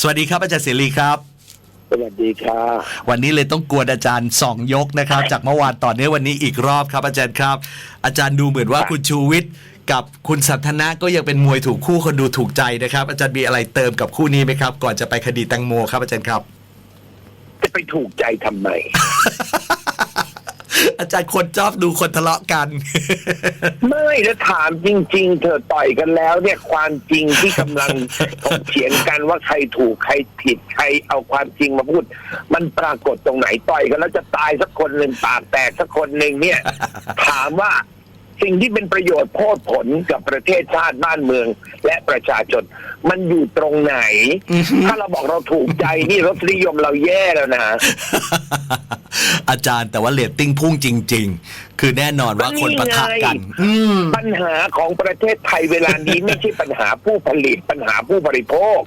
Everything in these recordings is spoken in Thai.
สวัสดีครับอาจารย์เสรีครับ สวัสดีค่ะวันนี้เลยต้องกวนอาจารย์สองยกนะครับ จากเมื่อวานต่อเนื่องวันนี้อีกรอบครับ อาจารย์ครับ อาจารย์ดูเหมือนว่าคุณชูวิทย์กับคุณสันทนะก็ยังเป็นมวยถูกคู่คนดูถูกใจนะครับ อาจารย์มีอะไรเติมกับคู่นี้ไหมครับ ก่อนจะไปคดีแตงโมครับอาจารย์ครับ จะไปถูกใจทำไม อาจารย์คนชอบดูคนทะเลาะกัน ไม่แล้วถามจริง ๆ เธอต่อยกันแล้ว เนี่ยความจริงที่กำลังถกเถียงกันว่าใครถูกใครผิดใครเอาความจริงมาพูด มันปรากฏตรงไหนต่อยกันแล้วจะตายสักคนหนึ่งปากแตกสักคนหนึ่งเนี่ย ถามว่า สิ่งที่เป็นประโยชน์โพดผลกับประเทศชาติบ้านเมือง และประชาชนมันอยู่ตรงไหน ถ้าเราบอกเราถูกใจนี่รสนิยมเราแย่แล้วนะ อาจารย์แต่ว่าเรตติ้งพุ่งจริง ๆ คือแน่นอนว่าคนปะทะกันอืมปัญหาของประเทศไทยเวลานี้ไม่ใช่ปัญหาผู้ผลิตปัญหาผู้บริโภค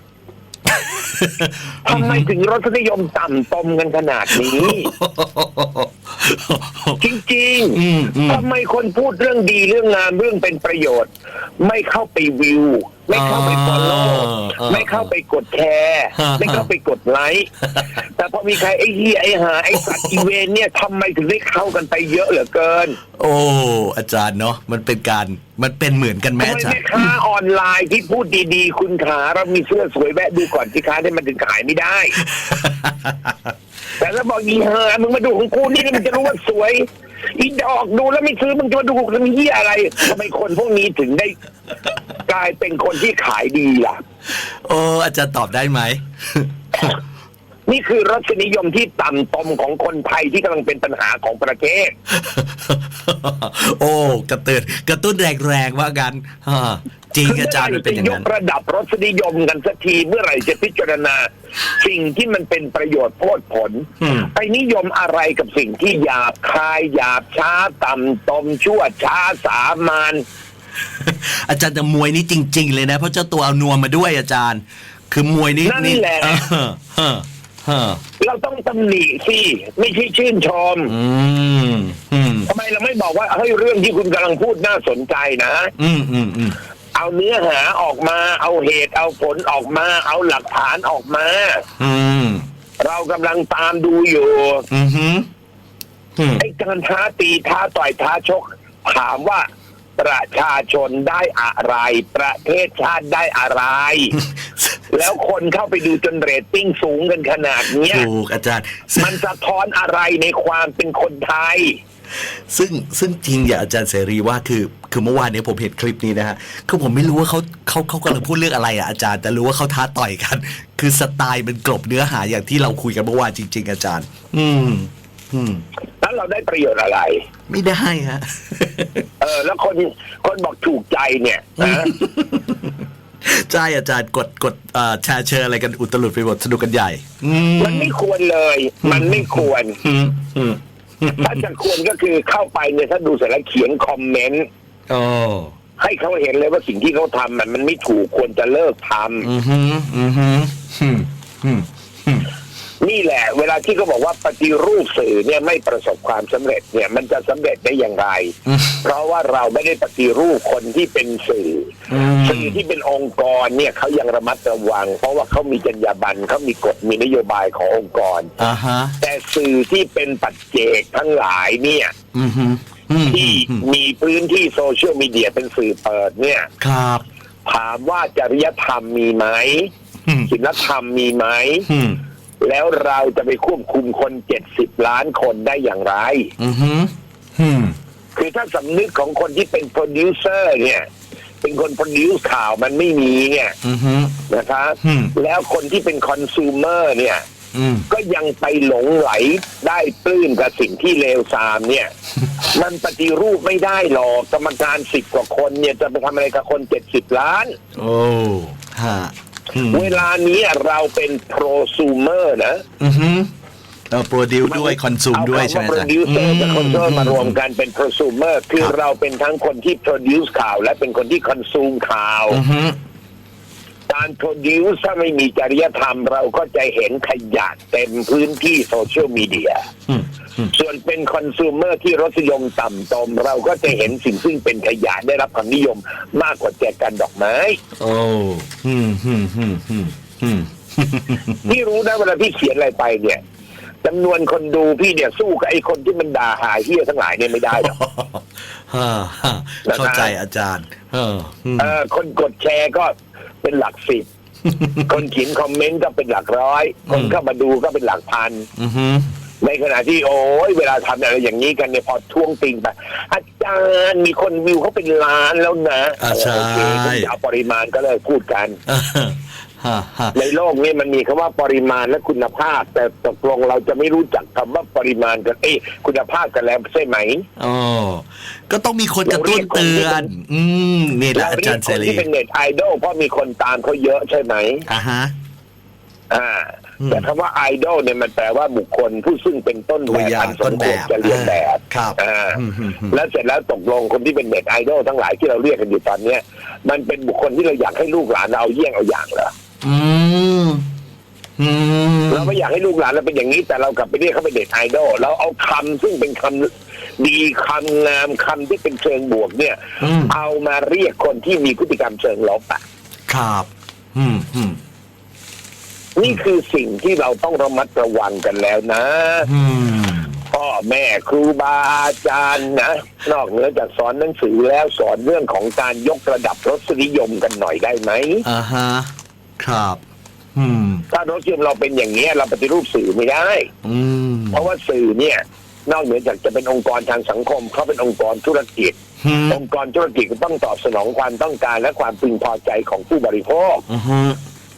ทำไมถึงรสนิยมต่ำตมกันขนาดนี้ จริงอืมอืม ๆทำไมคนพูดเรื่องดีเรื่องงามเรื่องเป็นประโยชน์ ไม่เข้าไปวิว ไม่เข้าไปฟอลโล่อ่าไม่เข้าไปกดแชร์อ่า ไม่เข้าไปกดไลค์แต่พอมีใครไอ้เฮียไอ้หาไอ้สัตว์อีเวนต์เนี่ยทำไมถึงได้เข้ากันไปเยอะเหลือเกินโอ้อาจารย์เนาะมันเป็นการมันเป็นเหมือนกันไหมทำไมอาจารแม่ย์ค้าออนไลน์ที่พูดดีๆ คุณขาเรามีเสื้อสวยแวะดูก่อนสิค้าได้มันถึงขายไม่ได้ แต่ถ้าบอกอีเฮอมึงมาดูของกูนี่มันจะรู้ว่าสวย อีดอกดูแล้วไม่ซื้อมึงจะมาดูของเหี้ยอะไรทำไมคนพวกนี้ถึงได้ กลายเป็นคนที่ขายดีล่ะ โอ้อาจารย์ตอบได้ไหม นี่คือรสนิยมที่ต่ำตมของคนไทยที่กำลังเป็นปัญหาของประเทศ โอ้กระตือนกระตุ้นแรงๆว่ากันฮะจริงอาจารย์มันเป็นอย่างยนั้กนระดับรสนิยมกันสักทีเมื่อไหร่จะพิจารณา สิ่งที่มันเป็นประโยชน์โพดผลอืมไปนิยมอะไรกับสิ่งที่หยาบคายหยาบช้าต่ำตมชั่วช้าสามานอาจารย์แต่มวยนี่จริง ๆ เลยนะ เพราะเจ้าตัวเอานวมมาด้วยอาจารย์ คือมวยนี่นั่นแหละ เออเออเออเราต้องตำหนิสิไม่ใช่ชื่นชมอืมอืมทำไมเราไม่บอกว่าเฮ้ยเรื่องที่คุณกำลังพูดน่าสนใจนะ อืมอืมอืมเอาเนื้อหาออกมาเอาเหตุเอาผลออกมา เอาหลักฐานออกมา อืมเรากำลังตามดูอยู่อืมอืมอืมไอ้การท้าตีท้าต่อยท้าชก ถามว่า ประชาชนได้อะไร ประเทศชาติได้อะไร แล้วคนเข้าไปดูจนเรตติ้งสูงกันขนาดเนี้ยถูกอาจารย์ซึ่งมันสะท้อนอะไรในความเป็นคนไทยซึ่งซึ่งจริงอย่างอาจารย์เสรีว่าคือคือเมื่อวานเนี้ผมเห็นคลิปนี้นะฮะคือผมไม่รู้ว่าเขาเขาเขากำลังพูดเรื่องอะไรอะอาจารย์ แต่รู้ว่าเขาท้าต่อยกัน คือสไตล์มันกลบเนื้อหาอย่างที่เราคุยกันเมื่อวานจริง ๆ อาจารย์ อืม อืมแล้วเราได้ประโยชน์อะไร ไม่ได้ฮะเออ แล้วคนคนบอกถูกใจเนี่ยนะ ใช่อาจารย์กดกดเอ่อแชร์เชร์อะไรกันอุตลุดไปหมดสนุกกันใหญ่อืมมันไม่ควรเลย มันไม่ควรอืมอืมถ้าจะควรก็คือเข้าไปเนี่ยถ้าดูเสร็จแล้วเขียนคอมเมนต์โอ้ให้เขาเห็นเลยว่าสิ่งที่เขาทำมันมันไม่ถูกควรจะเลิกทำ นี่แหละ เวลาที่เขาบอกว่าปฏิรูปสื่อเนี่ยไม่ประสบความสำเร็จเนี่ยมันจะสำเร็จได้อย่างไรอืมเพราะว่าเราไม่ได้ปฏิรูปคนที่เป็นสื่ออมสื่อที่เป็นองค์กรเนี่ยเขายังระมัดระวัง เพราะว่าเขามีจรรยาบรรณเขามีกฎมีนโยบายขององค์กรอ่าฮะแต่สื่อที่เป็นปัจเจกทั้งหลายเนี่ยอืมฮึอืมที่อืมมีพื้นที่โซเชียลมีเดียเป็นสื่อเปิดเนี่ยครับ ถามว่าจริยธรรมมีไหมอืมศีลธรรมมีไหมอืม แล้วเราจะไปควบคุมคนเจ็ดสิบล้านคนได้อย่างไร อืมฮึอืมคือถ้าสำนึกของคนที่เป็นโปรดิวเซอร์เนี่ย เป็นคนโปรดิวส์ข่าวมันไม่มีเนี่ยอืมฮึนะครับ อืม แล้วคนที่เป็นคอน sumer เนี่ย อืม ก็ยังไปหลงไหลได้ปลื้มกับสิ่งที่เลวทรามเนี่ย มันปฏิรูปไม่ได้หรอกกรรมการสิบกว่าคนเนี่ยจะไปทำอะไรกับคนเจ็ดสิบล้าน โอ้ฮะอืม เวลานี้เราเป็นโปรซูเมอร์นะอืมฮึเราโปรดิวด้วยคอนซูมด้วยใช่ไหมโปรอาจารย์ดิวเซอร์กับคอนซูมมารวมอืกันเป็นโปรซูเมอร์คือครับเราเป็นทั้งคนที่โปรดิวส์ข่าว และเป็นคนที่คอนซูมข่าวอืมฮึการโปรดิวส์ถ้าไม่มีจริยธรรม เราก็จะเห็นขยะเต็มพื้นที่โซเชียลมีเดียอืมอืม ส่วนเป็นคอน sumer ที่รสนิยมต่ำตม เราก็จะเห็นสิ่งซึ่งเป็นขยะได้รับความนิยมมากกว่าแจกันดอกไม้ โอ้อืมฮึอืมฮึอืมพี่รู้นะเวลาพี่เขียนอะไรไปเนี่ยจำนวนคนดูพี่เนี่ยสู้กับไอ้คนที่มันด่าหายเฮียทั้งหลายเนี่ยไม่ได้หรอกฮ่าฮ่าเข้าใจอาจารย์ เอออืมเออคนกดแชร์ก็เป็นหลักสิบคนเขียนคอมเมนต์ก็เป็นหลักร้อย คนเข้ามาดูก็เป็นหลักพันอือฮึ ในขณะที่โอ้ยเวลาทำอะไรอย่างนี้กันเนี่ยพอท่วงติงไปอาจารย์มีคนวิวเขาเป็นล้านแล้วนะอ่าใช่ โอเคคุณจะเอาปริมาณก็เลยพูดกันเออฮ่าฮ่าในโลกนี้มันมีคำว่าปริมาณและคุณภาพ แต่ตกลงเราจะไม่รู้จักคำว่าปริมาณกันเอ้ยคุณภาพกันแล้วใช่ไหมอ๋อก็ต้องมีคนกระตุ้นเตือน อืม นี่แหละอาจารย์เสคนรีที่เป็นเน็ตไอดอลเพราะมีคนตามเขาเยอะใช่ไหม อะฮะ อ่าอืม แต่คำว่าไอดอลเนี่ยมันแปลว่าบุคคลผู้ซึ่งเป็นต้นตัวแบบอย่าอังนสต้มนคแบวรบจะเรียนแบบครับอ่าอืมอืมอืมแล้วเสร็จแล้วตกลงคนที่เป็นเน็ตไอดอลทั้งหลายที่เราเรียกกันอยู่ตอนเนี้ย มันเป็นบุคคลที่เราอยากให้ลูกหลานเราเอาเยี่ยงเอาอย่างเหรออืมอืมเราไม่อยากให้ลูกหลานเราเป็นอย่างนี้ แต่เรากลับไปเรียกเขาเป็นเน็ตไอดอลเราเอาคำซึ่งเป็นคำดีคำงามคำที่เป็นเชิงบวกเนี่ยอืมเอามาเรียกคนที่มีพฤติกรรมเชิงลบอะครับ อืมอืม นี่คือสิ่งที่เราต้องระมัดระวังกันแล้วนะอืมพ่อแม่ครูบาอาจารย์นะ นอกเหนือจากสอนหนังสือแล้วสอนเรื่องของการยกระดับรสนิยมกันหน่อยได้ไหมอ่าฮะครับอืมถ้ารสนิยมเราเป็นอย่างนี้ยเราปฏิรูปสื่อไม่ได้อืมเพราะว่าสื่อเนี่ย นอกเหนือจากจะเป็นองค์กรทางสังคมเขาเป็นองค์กรธุรกิจอืมองค์กรธุรกิจก็ต้องตอบสนองความต้องการและความพึงพอใจของผู้บริโภคอือฮึ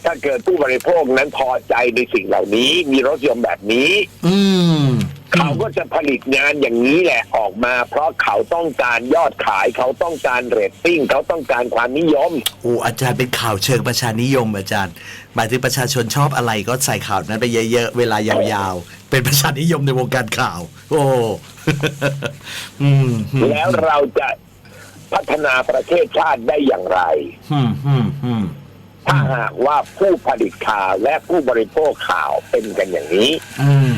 ถ้าเกิดผู้บริโภคนั้นพอใจในสิ่งเหล่านี้ มีรสนิยมแบบนี้ อืม เขาก็จะผลิตงานอย่างนี้แหละออกมา เพราะเขาต้องการยอดขายเขาต้องการเรตติ้งเขาต้องการความนิยม โอ้อาจารย์เป็นข่าวเชิงประชานิยมอาจารย์หมายถึงประชาชนชอบอะไรก็ใส่ข่าวนั้นไปเยอะๆเวลายาวๆ เป็นประชานิยมในวงการข่าว โอ้ อืมอืมแล้วเราจะพัฒนาประเทศชาติได้อย่างไร อืมอืมอืม ถ้าหากว่าผู้ผลิตข่าวและผู้บริโภคข่าวเป็นกันอย่างนี้อืม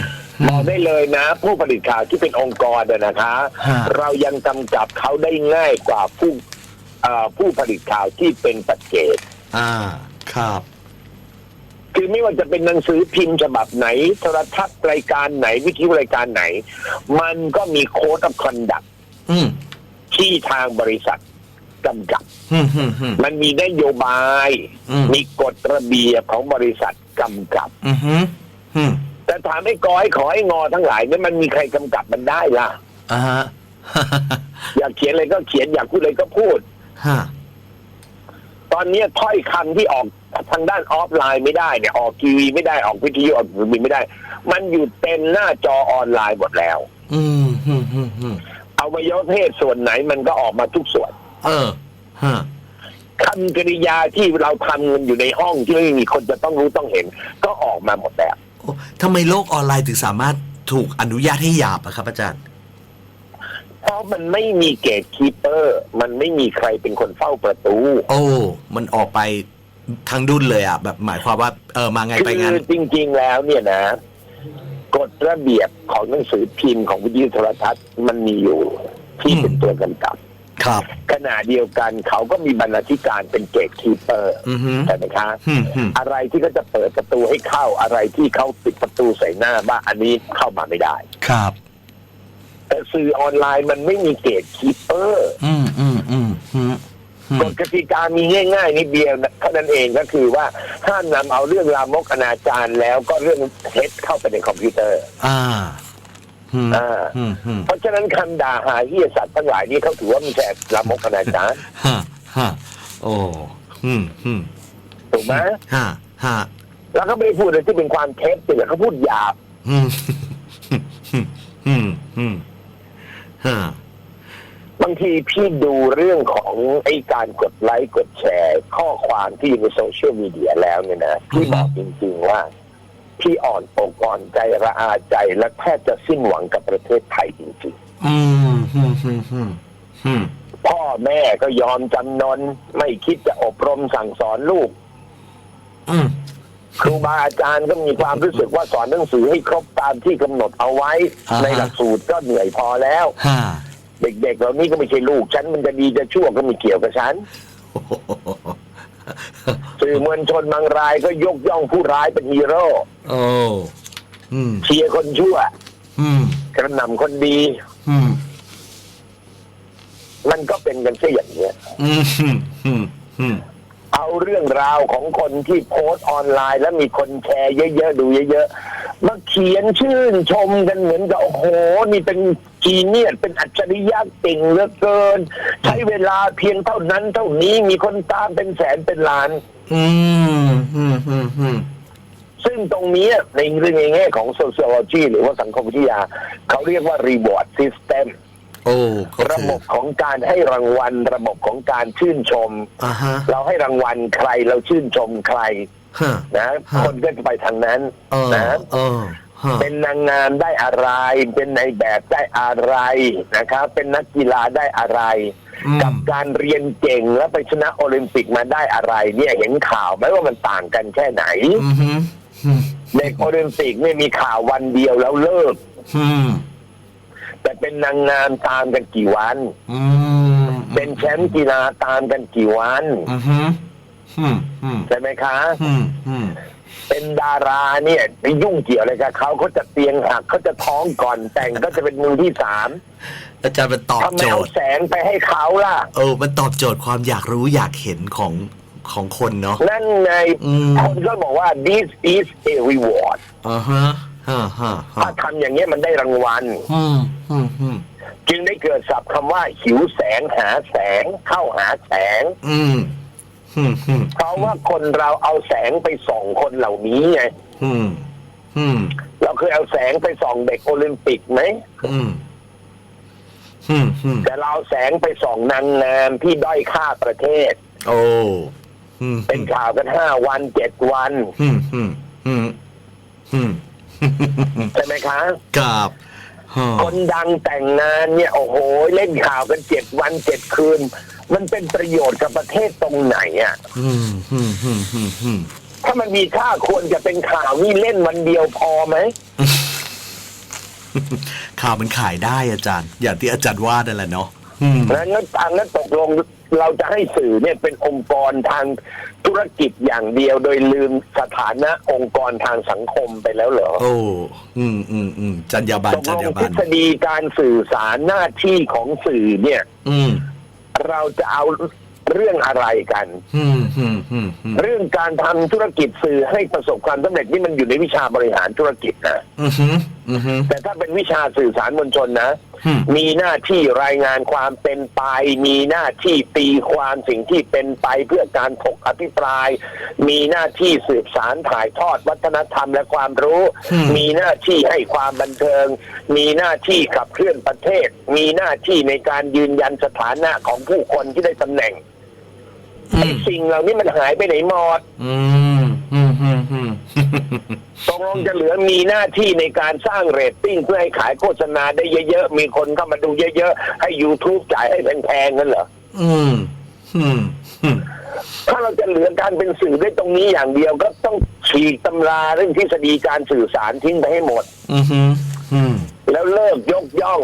บอกได้เลยนะ ผู้ผลิตข่าวที่เป็นองค์กรเนี่ยนะคะฮะเรายังกำกับเขาได้ง่ายกว่าผู้เอ่อผู้ผลิตข่าวที่เป็นปัจเจกอ่า ครับคือไม่ว่าจะเป็นหนังสือพิมพ์ฉบับไหนโทรทัศน์รายการไหนวิทยุรายการไหน มันก็มีโค้ดอ f คอนดักอืมที่ทางบริษัทกำกับอื มอืมอืมมันมีนโยบายอืมมีกฎระเบียบของบริษัทกำกับอืมอืมอืมแต่ถามไอ้กอยขอให้งอทั้งหลายเนี่ยมันมีใครกำกับมันได้ล่ะอ่าฮะอยากเขียนอะไรก็เขียนอยากพูดอะไรก็พูดฮะตอนนี้ถ้อยคำที่ออกทางด้านออฟไลน์ไม่ได้เนี่ยออกทีวีไม่ได้ออกวิทยุออกทีวีไม่ได้ มันอยู่เต็มหน้าจอออนไลน์หมดแล้วอืมอืมอืมอืมเอาวัยวะเพศส่วนไหนมันก็ออกมาทุกส่วน เออ ฮะ คำกริยาที่เราทำกันอยู่ในห้องที่ไม่มีคนจะต้องรู้ต้องเห็น ก็ออกมาหมดแล้วโอ้ทำไมโลกออนไลน์ถึงสามารถถูกอนุญาตให้หยาบอะครับอาจารย์ เพราะมันไม่มีเกตคีเปอร์ มันไม่มีใครเป็นคนเฝ้าประตู โอ้ มันออกไปทั้งดุนเลยอะแบบหมายความว่าเออมาไงไปคืงั้นอจริง ๆ แล้วเนี่ยนะ กฎระเบียบของหนังสือพิมพ์ของวิทยุโทรทัศน์มันมีอยู่ที่อืมเป็นตัวกำกับ ครับ ขณะเดียวกันเขาก็มีบรรณาธิการเป็นเกตคีเปอร์อือฮึ ใช่ไหมคะอืมอืม อะไรที่เขาจะเปิดประตูให้เข้าอะไรที่เขาปิดประตูใส่หน้าบ้าอันนี้เข้ามาไม่ได้ ครับ แต่สื่อออนไลน์มันไม่มีเกตคีเปอร์อืมอืมอืมอืมอืกมฎกติกามีง่ายๆนิดเดียวเท่านั้นเองก็คือว่าห้ามนำเอาเรื่องรามกอนาจารแล้วก็เรื่องเท็จเข้าไปในคอมพิวเตอร์ อ่า อืมอ่าอืมอืมเพราะฉะนั้นคำด่าหาเฮียสัตว์ทั้งหลายนี่เขาถือว่ามีแต่ลามกอนาจารฮะฮะโอ้อืมอืมถูกไหมฮะฮะแล้วเขาไม่ได้พูดอะไรที่เป็นความเท็จแต่เขาพูดหยาบ อืมอืมอืมฮะบางทีพี่ดูเรื่องของไอ้การกดไลค์กดแชร์ ข้อความที่อยู่ในโซเชียลมีเดียแล้วเนี่ยนะพี่บอกจริง ๆ ว่า พี่อ่อนอกอ่อนใจระอาใจและแทบจะสิ้นหวังกับประเทศไทยจริงอืมอืมอืมอืมอืมๆ พ่อแม่ก็ยอมจำนนไม่คิดจะอบรมสั่งสอนลูก อืมครูบาอาจารย์ก็มีความรู้สึกว่าสอนหนังสือให้ครบตามที่กำหนดเอาไว้อ่าฮะในหลักสูตรก็เหนื่อยพอแล้วฮะเด็กๆเหล่านี้ก็ไม่ใช่ลูกฉันมันจะดีจะชั่วก็ไม่เกี่ยวกับฉัน โอ้โห สุสื่อมวลชนบางรายก็ยกย่องผู้ร้ายเป็นฮีโร่โอ้อืม เชียร์คนชั่วอืม กระหน่ำคนดี อืม มันก็เป็นกันซะอย่างเนี้ยอืมอืม อืม อืม เอาเรื่องราวของคนที่โพสต์ออนไลน์ แล้วมีคนแชร์เยอะๆ ดูเยอะๆ มาเขียนชื่นชมกันเหมือนกับโอ้โห นี่เป็นจีเนียสเป็นอัจฉริยะเก่งเหลือเกิน ใช้เวลาเพียงเท่านั้นเท่านี้มีคนตามเป็นแสนเป็นล้าน อืมอืมอืมอืมซึ่งตรงนี้ในเรื่องในแง่ของ sociology หรือว่าสังคมวิทยา เขาเรียกว่า reward system โอ้ก็ระคือบบของการให้รางวัล ระบบของการชื่นชม อ่าฮะเราให้รางวัลใครเราชื่นชมใครฮะ นะฮะ คนก็จะไปทางนั้นเออนะ เออฮะ เป็นนางงามได้อะไร เป็นในายแบบได้อะไรนะครับ เป็นนักกีฬาได้อะไรอืม กับการเรียนเก่งแล้วไปชนะโอลิมปิกมาได้อะไร เนี่ยเห็นข่าวไหมว่ามันต่างกันแค่ไหนอืมฮึอืมเด็กโอลิมปิกเนี่ยมีข่าววันเดียวแล้วเลิกอืมแต่เป็นนางงามตามกันกี่วันอืมเป็นแชมป์กีฬาตามกันกี่วันอืมฮึอืมอืมใช่ไหมคะอืมอืมเป็นดาราเนี่ยไปยุ่งเกี่ยวอะไรกับเขาเขาจะเตียงหักเขาจะท้องก่อนแต่งก็จะเป็นมือที่สาม อาจารย์มันตอบทำไมโจเอาทย์ แสงไปให้เขาล่ะ เออ มันตอบโจทย์ความอยากรู้อยากเห็นของของคนเนาะ นั่นไงอืม คนก็บอกว่า this is a reward อ่าฮะฮะฮะฮะถ้าทำอย่างเงี้ยมันได้รางวัล อืมอืมอืมจึงได้เกิดศัพท์คำว่า หิวแสงหาแสง เข้าหาแสง อืมอืมอืมเพราะว่าคนเราเอาแสงไปส่องคนเหล่านี้ไง อืมอืมเราเคยเอาแสงไปส่องเด็กโอลิมปิกไหม อืมอืมอืม แต่เราเอาแสงไปส่องนางงามที่ด้อยค่าประเทศ โอ้อืมเป็นข่าวกันห้าวันเจ็ดวันอืมอืมอืมอืมใช่ไหมคะกับฮะคนดังแต่งงานเนี่ยโอ้โหเล่นข่าวกันเจ็ดวันเจ็ดคืน มันเป็นประโยชน์กับประเทศตรงไหนอะอืมอืมอืมอืมอืมถ้ามันมีค่าควรจะเป็นข่าวนี่เล่นวันเดียวพอไหม ข่าวมันขายได้อาจารย์ อย่างที่อาจารย์ว่านั่นแหละเนาะอืมนั้นงั้นทางนั้นตกลงเราจะให้สื่อเนี่ยเป็นองค์กรทางธุรกิจอย่างเดียวโดยลืมสถานะองค์กรทางสังคมไปแล้วเหรอ โอ้ อืมอืมอืมจัญญาบันตกจัลญงญาบัทฤนษฎีการสื่อสารหน้าที่ของสื่อเนี่ย อืม เราจะเอา เรื่องอะไรกันอืมอืมอืมอืมเรื่องการทำธุรกิจสื่อให้ประสบความสำเร็จนี่มันอยู่ในวิชาบริหารธุรกิจนะอืมอืมอืมแต่ถ้าเป็นวิชาสื่อสารมวลชนนะอื มมีหน้าที่รายงานความเป็นไป มีหน้าที่ตีความสิ่งที่เป็นไปเพื่อการถกอภิปราย มีหน้าที่สืบสารถ่ายทอดวัฒนธรรมและความรู้ มีหน้าที่ให้ความบันเทิง มีหน้าที่ขับเคลื่อนประเทศ มีหน้าที่ในการยืนยันสถานะของผู้คนที่ได้ตำแหน่งอืไอ้มสิ่งเหล่านี้มันหายไปไหนหมดอืมอืมอืมอืม ตกลงจะเหลือมีหน้าที่ในการสร้างเรตติ้งเพื่อให้ขายโฆษณาได้เยอะๆ มีคนเข้ามาดูเยอะๆ ให้ YouTube จ่ายให้แพงๆนั่นเหรอ อืม อืมอืมถ้าเราจะเหลือการเป็นสื่อได้ตรงนี้อย่างเดียวก็ต้องฉีกตำราเรื่องทฤษฎีการสื่อสารทิ้งไปให้หมด อืมอืม แล้วเลิกยกย่อง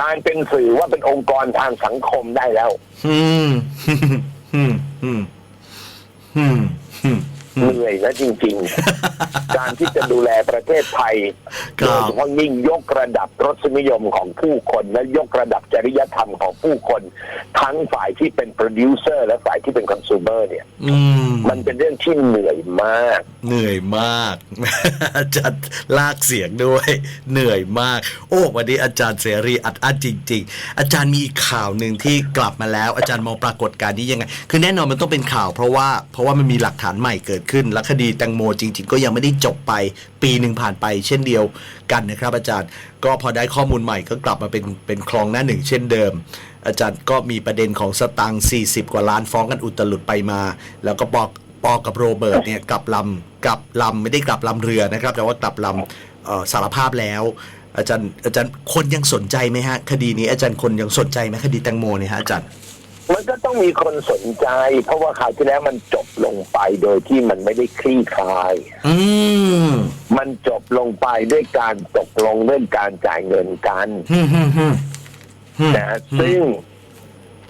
การเป็นสื่อว่าเป็นองค์กรทางสังคมได้แล้ว อืม อืม อืม อืมอืม เหนื่อยนะจริง ๆ การที่จะดูแลประเทศไทยครัโดบยเฉพาะยิ่งยกระดับรสนิยมของผู้คนและยกระดับจริยธรรมของผู้คน ทั้งฝ่ายที่เป็นโปรดิวเซอร์และฝ่ายที่เป็นคอน sumer เนี่ยอืมมันเป็นเรื่องที่เหนื่อยมาก เหนื่อยมากอาจารย์ลากเสียงด้วย เหนื่อยมาก โอ้วันนี้อาจารย์เสรีอัดอั้นจริง ๆ อาจารย์มีอีกข่าวหนึ่งที่กลับมาแล้ว อาจารย์มองปรากฏการณ์นี้ยังไง คือแน่นอนมันต้องเป็นข่าว เพราะว่าเพราะว่ามันมีหลักฐานใหม่เกิดขึ้น และคดีแตงโมจริง ๆ ก็ยังไม่ได้จบไป ปีหนึ่งผ่านไป เช่นเดียวกันนะครับ อาจารย์ก็พอได้ข้อมูลใหม่ก็กลับมาเป็นเป็นคลองหน้าหนึ่งเช่นเดิม อาจารย์ก็มีประเด็นของสตังค์40 กว่าล้านฟ้องกันอุตลุดไปมา แล้วก็ปอกปอกับโรเบิร์ตเนี่ยกลับลำกลับลำไม่ได้กลับลำเรือนะครับ แต่ว่ากลับลำสารภาพแล้วอาจารย์อาจารย์คนยังสนใจไหมฮะ คดีนี้อาจารย์คนยังสนใจไหมคดีแตงโมเนี่ยฮะอาจารย์ มันก็ต้องมีคนสนใจ เพราะว่าคราวที่แล้วมันจบลงไปโดยที่มันไม่ได้คลี่คลาย อืมมันจบลงไปด้วยการตกลงเรื่องการจ่ายเงินกันฮึ่มฮึ่มฮึ่มฮึ่มนะซึ่ง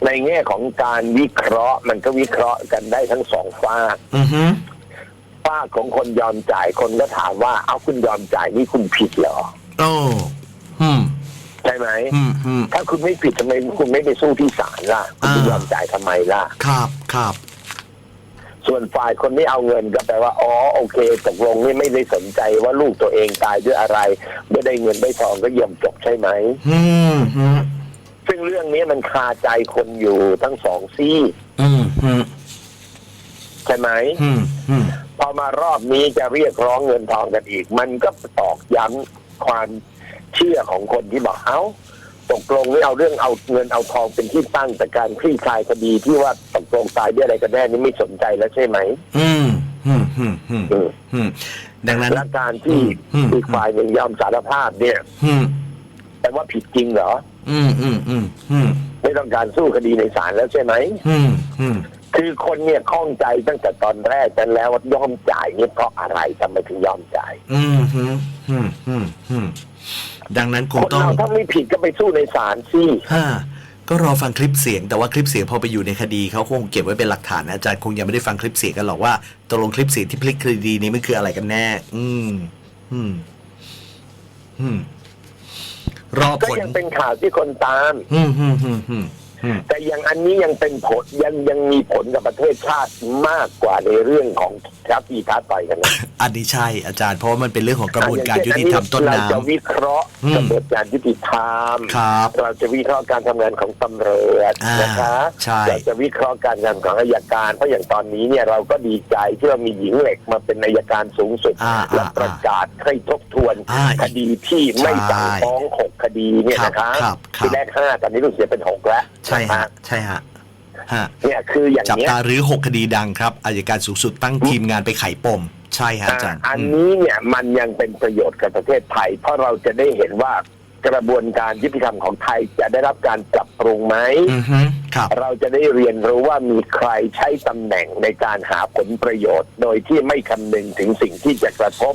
ในแง่ของการวิเคราะห์ มันก็วิเคราะห์กันได้ทั้งสองฝากอือฮึฝากของคนยอมจ่ายคนก็ถามว่า เอาคุณยอมจ่ายนี่คุณผิดเหรอ โอ้อืมใช่ ไหมอืมอืมถ้าคุณไม่ผิดทำไมคุณไม่ไปสู้ที่ศาลล่ะ คุณจะอ่ายยอมจ่ายทำไมล่ะ ครับครับ ส่วนฝ่ายคนที่เอาเงินก็แปลว่าอ๋อโอเคตกลงนี่ไม่ได้สนใจว่าลูกตัวเองตายด้วยอะไรไม่ได้เงินได้ทองก็เยี่ยมจบใช่ไหม อืมอืมซึ่งเรื่องนี้มันคาใจคนอยู่ทั้งสองซี่อืมอืมใช่ไหมอืมอืมพอมารอบนี้จะเรียกร้องเงินทองกันอีก มันก็ตอกย้ำความ เชื่อของคนที่บอกเอ้าตกลงนี่เอาเรื่องเอาเงินเอาทองเป็นที่ตั้งแต่การคลี่คลายคดีที่ว่าตกลงตายด้วยอะไรกันแน่นี่ไม่สนใจแล้วใช่ไหม อืมอืมอืมอืมอืมอืมดังนั้นและการที่อืมอีกฝ่ายหนึ่งยอมสารภาพเนี่ย อืมแต่ว่าผิดจริงเหรอ อืมอืมอืมอืมไม่ต้องการสู้คดีในศาลแล้วใช่ไหม อืมอืม คือคนเนี่ยข้องใจตั้งแต่ตอนแรกกันแล้วว่ายอมจ่ายเนี่ยเพราะอะไรทำไมถึงยอมจ่ายอืมอืมอืมอืมอืมดังนั้นคคงนต้องเราถ้าไม่ผิดก็ไปสู้ในศาลสิฮ่าก็รอฟังคลิปเสียง แต่ว่าคลิปเสียงพอไปอยู่ในคดีเขาคงเก็บไว้เป็นหลักฐานนะอาจารย์คงยังไม่ได้ฟังคลิปเสียงกันหรอกว่าตกลงคลิปเสียงที่พลิกคดีนี้มันคืออะไรกันแน่ อืม อืม อืม รอก็ผลยังเป็นข่าวที่คนตาม อืมอืมอืมอืมอืม แต่ยังอันนี้ยังเป็นผลยังยังมีผลกับประเทศชาติมากกว่าในเรื่องของครับอีท้าต่อยกันนะอันนี้ใช่อาจารย์เพราะว่ามันเป็นเรื่องของกระบวนการยุติธรรมต้นเราน้จะวิเคราะห์อืมกระบวนการยุติธรรมำครับเราจะวิเคราะห์การทำงานของตำรวจอ่านนะคะใช่เราจะวิเคราะห์การงานของอายการ เพราะอย่างตอนนี้เนี่ยเราก็ดีใจที่เรามีหญิงเหล็กมาเป็นอายการสูงสุดอ่าและอ่าประกาศให้ทบทวนอ่าคดีที่ไม่สั่งใช่ฟ้องหกคดีเนี่ยนะคะครับครับที่แรกห้าตอนนี้รู้สึกจะเป็นหกแล้วใช่นคฮะใช่ฮะฮะเนี่ยคืออย่างจับเนี้ยตาหรือหกคดีดังครับอายการสูงสุดตั้งทีมงานไปไขปม ใช่ฮะอาจารย์อันนี้เนี่ยมันยังเป็นประโยชน์กับประเทศไทย เพราะเราจะได้เห็นว่า กระบวนการยุติธรรมของไทยจะได้รับการปรับปรุงไหมอือฮึครับ เราจะได้เรียนรู้ว่ามีใครใช้ตำแหน่งในการหาผลประโยชน์ โดยที่ไม่คำนึงถึงสิ่งที่จะกระทบ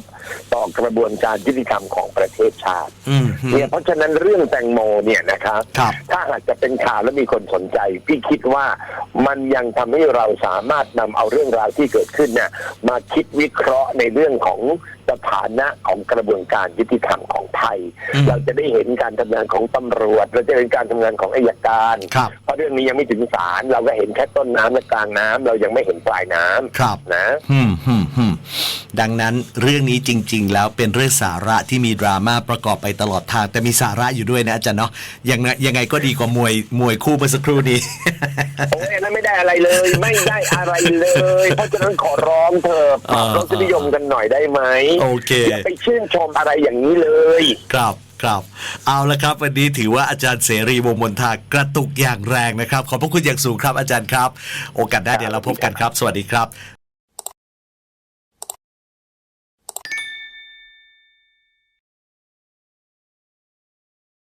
ต่อกระบวนการยุติธรรมของประเทศชาติ อืมฮึเนี่ยเพราะฉะนั้นเรื่องแตงโมเนี่ยนะครับ ครับ ถ้าหากจะเป็นข่าวและมีคนสนใจ พี่คิดว่ามันยังทำให้เราสามารถนำเอาเรื่องราวที่เกิดขึ้นเนี่ยมาคิดวิเคราะห์ในเรื่องของ สถานะของกระบวนการยุติธรรมของไทยอืมเราจะได้เห็นการทำงานของตำรวจ เราจะเห็นการทำงานของอายการครับเพราะเรื่องนี้ยังไม่ถึงศาลเราก็เห็นแค่ต้นน้ำและกลางน้ำเรายังไม่เห็นปลายน้ำครับนะอืมฮึมฮึมดังนั้นเรื่องนี้จริง ๆ แล้วเป็นเรื่องสาระที่มีดราม่าประกอบไปตลอดทาง แต่มีสาระอยู่ด้วยนะอาจารย์เนาะยังไงยังไงก็ดีกว่ามวยมวยคู่เมื่อสักครู่นี้โอ้ยอันนั้น ไม่ได้อะไรเลย ไม่ได้อะไรเลย เพราะฉะนั้นขอร้องเธอะปรับอ่ารสนิยมกันหน่อยได้ไหมโอเคอย่าไปชื่นชมอะไรอย่างนี้เลย ครับครับเอาละครับ วันนี้ถือว่าอาจารย์เสรีวงศ์มนทากระตุกอย่างแรงนะครับ ขอบพระคุณอย่างสูงครับอาจารย์ครับ โอกาสหน้าเดี๋ยวเราพบกันครับ สวัสดีครับ